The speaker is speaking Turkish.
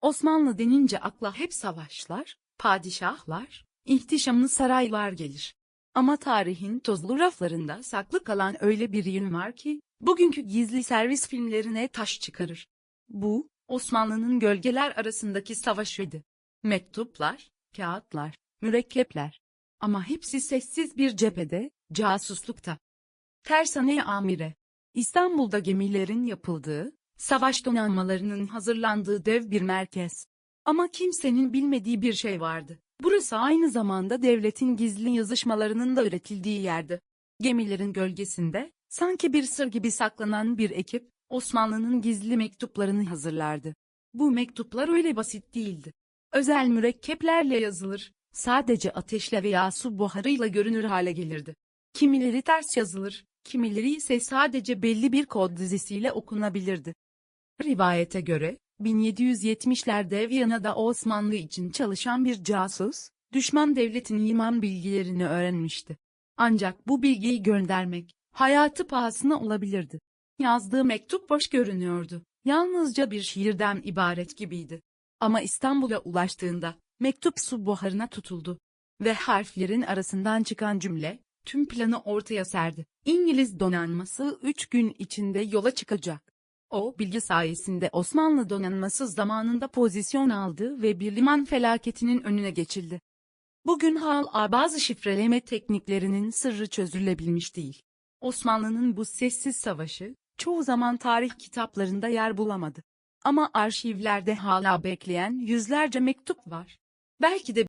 Osmanlı denince akla hep savaşlar, padişahlar, ihtişamlı saraylar gelir. Ama tarihin tozlu raflarında saklı kalan öyle bir yön var ki, bugünkü gizli servis filmlerine taş çıkarır. Bu, Osmanlı'nın gölgeler arasındaki savaşıydı. Mektuplar, kağıtlar, mürekkepler. Ama hepsi sessiz bir cephede, casuslukta. Tersane Amire. İstanbul'da gemilerin yapıldığı, savaş donanmalarının hazırlandığı dev bir merkez. Ama kimsenin bilmediği bir şey vardı. Burası aynı zamanda devletin gizli yazışmalarının da üretildiği yerdi. Gemilerin gölgesinde, sanki bir sır gibi saklanan bir ekip, Osmanlı'nın gizli mektuplarını hazırlardı. Bu mektuplar öyle basit değildi. Özel mürekkeplerle yazılır, sadece ateşle veya su buharıyla görünür hale gelirdi. Kimileri ters yazılır, kimileri ise sadece belli bir kod dizisiyle okunabilirdi. Rivayete göre, 1770'lerde Viyana'da Osmanlı için çalışan bir casus, düşman devletin iman bilgilerini öğrenmişti. Ancak bu bilgiyi göndermek, hayatı pahasına olabilirdi. Yazdığı mektup boş görünüyordu. Yalnızca bir şiirden ibaret gibiydi. Ama İstanbul'a ulaştığında, mektup su buharına tutuldu. Ve harflerin arasından çıkan cümle, tüm planı ortaya serdi. İngiliz donanması üç gün içinde yola çıkacak. O bilgi sayesinde Osmanlı donanması zamanında pozisyon aldı ve bir liman felaketinin önüne geçildi. Bugün hala bazı şifreleme tekniklerinin sırrı çözülebilmiş değil. Osmanlı'nın bu sessiz savaşı, çoğu zaman tarih kitaplarında yer bulamadı. Ama arşivlerde hala bekleyen yüzlerce mektup var. Belki de